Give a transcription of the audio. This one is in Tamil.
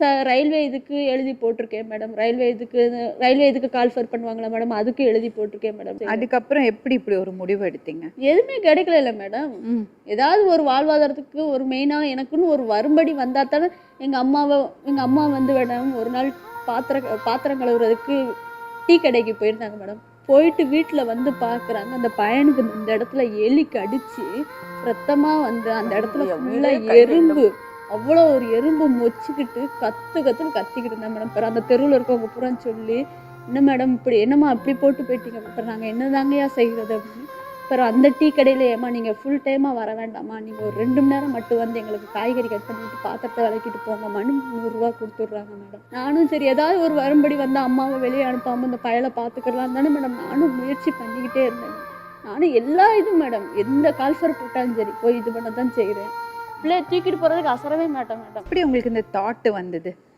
ச ரயில்வே இதுக்கு எழுதி போட்டிருக்கேன் மேடம் ரயில்வே இதுக்கு ரயில்வே இதுக்கு கால்ஃபர் பண்ணுவாங்களா மேடம் அதுக்கு எழுதி போட்டிருக்கேன் மேடம் அதுக்கப்புறம் எப்படி இப்படி ஒரு முடிவு எடுத்தீங்க? எதுவுமே கிடைக்கல இல்லை மேடம் ம். ஏதாவது ஒரு வாழ்வாதாரத்துக்கு ஒரு மெயினாக எனக்குன்னு ஒரு வரும்படி வந்தால் தானே எங்கள் அம்மாவை எங்கள் அம்மா வந்து மேடம் ஒரு நாள் பாத்திரம் பாத்திரம் கழுவுறதுக்கு டீ கடைக்கு போயிருந்தாங்க மேடம் போயிட்டு வீட்டில் வந்து பார்க்குறாங்க அந்த பையனுக்கு இந்த இடத்துல எலி கடிச்சு ரத்தமாக வந்து அந்த இடத்துல ஃபுல்லாக எறும்பு. அவ்வளோ ஒரு எறும்பு மொச்சிக்கிட்டு கத்து கத்துன்னு கத்திக்கிட்டு இருந்தேன் மேடம் அப்புறம் அந்த தெருவில் இருக்கவங்க பூரா சொல்லி என்ன மேடம் இப்படி என்னம்மா அப்படி போட்டு போயிட்டீங்க? அப்புறம் நாங்கள் என்னதாங்கய்யா செய்கிறது அப்படின்னு. அப்புறம் அந்த டீ கடையில் ஏமா நீங்கள் ஃபுல் டைமாக வர வேண்டாமா நீங்கள் ஒரு ரெண்டு மணி நேரம் மட்டும் வந்து எங்களுக்கு காய்கறி கட் பண்ணிட்டு பாத்திரத்தை விளக்கிட்டு போங்கம்மான்னு நூறுரூவா கொடுத்துட்றாங்க மேடம் நானும் சரி ஏதாவது ஒரு வரும்படி வந்து அம்மாவை வெளியே அனுப்பாமல் இந்த பயலை பார்த்துக்கலாம் தானே மேடம் நானும் முயற்சி பண்ணிக்கிட்டே இருந்தேன். நானும் எல்லா இதுவும் மேடம் எந்த கால்ஃபர் போட்டாலும் சரி போய் இது பண்ண தான் செய்கிறேன் பிள்ளைய தூக்கிட்டு போகிறதுக்கு அசரவே மாட்டேன் மேடம். எப்படி உங்களுக்கு இந்த தாட்டு வந்தது?